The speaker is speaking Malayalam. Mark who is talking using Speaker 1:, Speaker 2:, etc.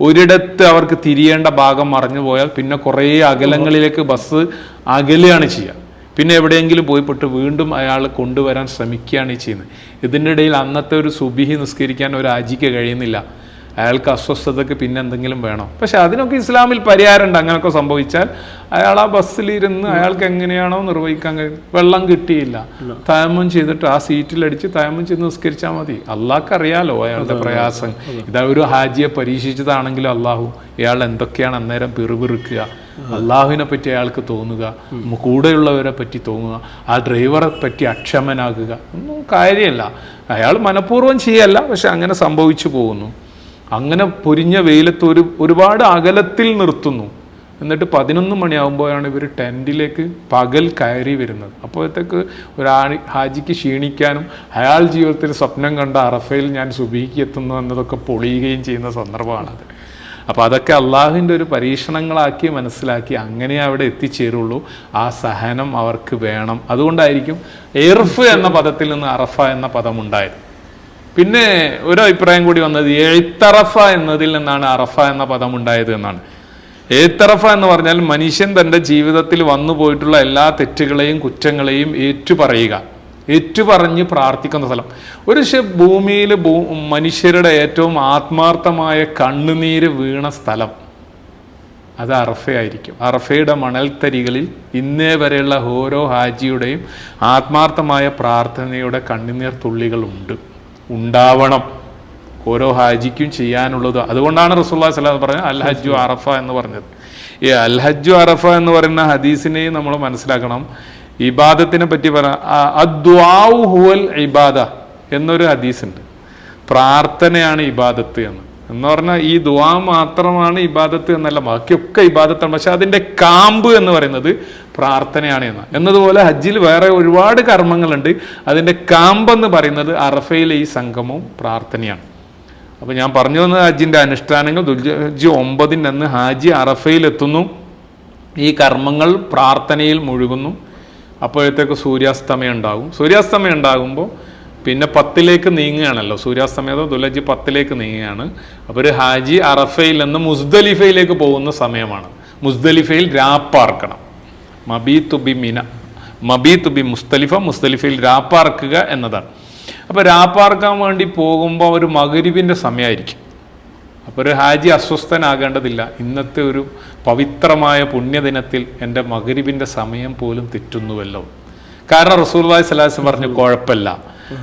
Speaker 1: ഒരിടത്ത് അവർക്ക് തിരിയേണ്ട ഭാഗം മറഞ്ഞു പോയാൽ പിന്നെ കുറേ അകലങ്ങളിലേക്ക് ബസ് അകലുകയാണ് ചെയ്യുക. പിന്നെ എവിടെയെങ്കിലും പോയിപ്പെട്ട് വീണ്ടും അയാൾ കൊണ്ടുവരാൻ ശ്രമിക്കുകയാണ് ചെയ്യുന്നത്. ഇതിന്റെ ഇടയിൽ അന്നത്തെ ഒരു സുബിഹി നിസ്കരിക്കാൻ ഒരു ആജിക്ക് കഴിയുന്നില്ല. അയാൾക്ക് അസ്വസ്ഥതയ്ക്ക് പിന്നെ എന്തെങ്കിലും വേണോ? പക്ഷെ അതിനൊക്കെ ഇസ്ലാമിൽ പരിഹാരമുണ്ട്. അങ്ങനെയൊക്കെ സംഭവിച്ചാൽ അയാൾ ആ ബസ്സിലിരുന്ന് അയാൾക്ക് എങ്ങനെയാണോ നിർവഹിക്കാൻ കഴിയും വെള്ളം കിട്ടിയില്ല. തയമം ചെയ്തിട്ട് ആ സീറ്റിലടിച്ച് തയമം ചെയ്ത് നിസ്കരിച്ചാൽ മതി. അള്ളാഹ്ക്ക് അറിയാലോ അയാളുടെ പ്രയാസം. ഇതാ ഒരു ഹാജിയെ പരീക്ഷിച്ചതാണെങ്കിലും അള്ളാഹു ഇയാൾ എന്തൊക്കെയാണ് അന്നേരം പിറുപിറുക്കുക. അള്ളാഹുവിനെ പറ്റി അയാൾക്ക് തോന്നുക. കൂടെയുള്ളവരെ പറ്റി തോന്നുക. ആ ഡ്രൈവറെ പറ്റി അക്ഷമനാകുക. ഒന്നും കാര്യമല്ല. അയാൾ മനഃപൂർവം ചെയ്യല്ല. പക്ഷെ അങ്ങനെ സംഭവിച്ചു പോകുന്നു. അങ്ങനെ പൊരിഞ്ഞ വെയിലത്ത് ഒരു ഒരുപാട് അകലത്തിൽ നിർത്തുന്നു. എന്നിട്ട് പതിനൊന്ന് മണിയാകുമ്പോഴാണ് ഇവർ ടെന്റിലേക്ക് പകൽ കയറി വരുന്നത്. അപ്പോഴത്തേക്ക് ഒരു ഹാജിക്ക് ക്ഷീണിക്കാനും അയാൾ ജീവിതത്തിൽ സ്വപ്നം കണ്ട അറഫയിൽ ഞാൻ സുബീക്ക് എത്തുന്നു എന്നതൊക്കെ പൊളിയുകയും ചെയ്യുന്ന സന്ദർഭമാണത് അപ്പോൾ അതൊക്കെ അള്ളാഹുവിന്റെ ഒരു പരീക്ഷണങ്ങളാക്കി മനസ്സിലാക്കി അങ്ങനെ അവിടെ എത്തിച്ചേരുള്ളൂ. ആ സഹനം അവർക്ക് വേണം. അതുകൊണ്ടായിരിക്കും എർഫ് എന്ന പദത്തിൽ നിന്ന് അറഫ എന്ന പദം ഉണ്ടായത് പിന്നെ ഒരു അഭിപ്രായം കൂടി വന്നത് എഴുത്തറഫ എന്നതിൽ നിന്നാണ് അറഫ എന്ന പദം ഉണ്ടായത് എന്നാണ്. എഴുത്തറഫ എന്ന് പറഞ്ഞാൽ മനുഷ്യൻ തന്റെ ജീവിതത്തിൽ വന്നു പോയിട്ടുള്ള എല്ലാ തെറ്റുകളെയും കുറ്റങ്ങളെയും ഏറ്റുപറയുക. ഏറ്റുപറഞ്ഞ് പ്രാർത്ഥിക്കുന്ന സ്ഥലം. ഒരു ഭൂമിയിൽ ഭൂ മനുഷ്യരുടെ ഏറ്റവും ആത്മാർത്ഥമായ കണ്ണുനീര് വീണ സ്ഥലം അത് അറഫയായിരിക്കും. അറഫയുടെ മണൽത്തരികളിൽ ഇന്നേ വരെയുള്ള ഓരോ ഹാജിയുടെയും ആത്മാർത്ഥമായ പ്രാർത്ഥനയുടെ കണ്ണുനീർ തുള്ളികളുണ്ട്. ഉണ്ടാവണം. ഓരോ ഹാജിക്കും ചെയ്യാനുള്ളത്. അതുകൊണ്ടാണ് റസൂല്ലാ സ്വലാം പറഞ്ഞത് അൽ ഹജ്ജു അറഫ എന്ന് പറഞ്ഞത്. ഈ അൽ ഹജ്ജു അറഫ എന്ന് പറയുന്ന ഹദീസിനെയും നമ്മൾ മനസ്സിലാക്കണം. ഇബാദത്തിനെ പറ്റി പറ അദ്വാഉ ഹുവൽ ഇബാദ എന്നൊരു ഹദീസുണ്ട്. പ്രാർത്ഥനയാണ് ഇബാദത്ത് എന്ന്. എന്ന് പറഞ്ഞാൽ ഈ ദുവാ മാത്രമാണ് ഇബാദത്ത് എന്നല്ല ബാക്കിയൊക്കെ ഇബാദത്താണ്. പക്ഷെ അതിന്റെ കാമ്പ് എന്ന് പറയുന്നത് പ്രാർത്ഥനയാണ് എന്ന്. എന്നതുപോലെ ഹജ്ജിൽ വേറെ ഒരുപാട് കർമ്മങ്ങളുണ്ട്. അതിന്റെ കാമ്പ് എന്ന് പറയുന്നത് അറഫയിലെ ഈ സംഗമവും പ്രാർത്ഥനയാണ്. അപ്പോൾ ഞാൻ പറഞ്ഞു വന്നത് ഹജ്ജിന്റെ അനുഷ്ഠാനങ്ങൾ ദുൽഹജ്ജ് ഒമ്പതിന്റെ അന്ന് ഹാജി അറഫയിൽ എത്തുന്നു. ഈ കർമ്മങ്ങൾ പ്രാർത്ഥനയിൽ മുഴുകുന്നു. അപ്പോഴത്തേക്ക് സൂര്യാസ്തമയം ഉണ്ടാകും. സൂര്യാസ്തമയം ഉണ്ടാകുമ്പോൾ പിന്നെ പത്തിലേക്ക് നീങ്ങുകയാണല്ലോ. സൂര്യാസ്തമയത്തോ ദുലജി പത്തിലേക്ക് നീങ്ങുകയാണ്. അപ്പോൾ ഒരു ഹാജി അറഫയിൽ നിന്ന് മുസ്ദലിഫയിലേക്ക് പോകുന്ന സമയമാണ്. മുസ്ദലിഫയിൽ രാപ്പാർക്കണം. മബീത്തു ബി മിന. മബീത്തു ബി മുസ്തലിഫ മുസ്തലിഫയിൽ രാപ്പാർക്കുക എന്നതാണ്. അപ്പോൾ രാപ്പാർക്കാൻ വേണ്ടി പോകുമ്പോൾ ഒരു മകരിവിന്റെ സമയമായിരിക്കും അപ്പോൾ ഒരു ഹാജി അസ്വസ്ഥനാകേണ്ടതില്ല. ഇന്നത്തെ ഒരു പവിത്രമായ പുണ്യദിനത്തിൽ എന്റെ മകരിവിന്റെ സമയം പോലും തെറ്റുന്നുവല്ലോ. കാരണം റസൂൽവായ് സലാസ് പറഞ്ഞു കുഴപ്പമില്ല.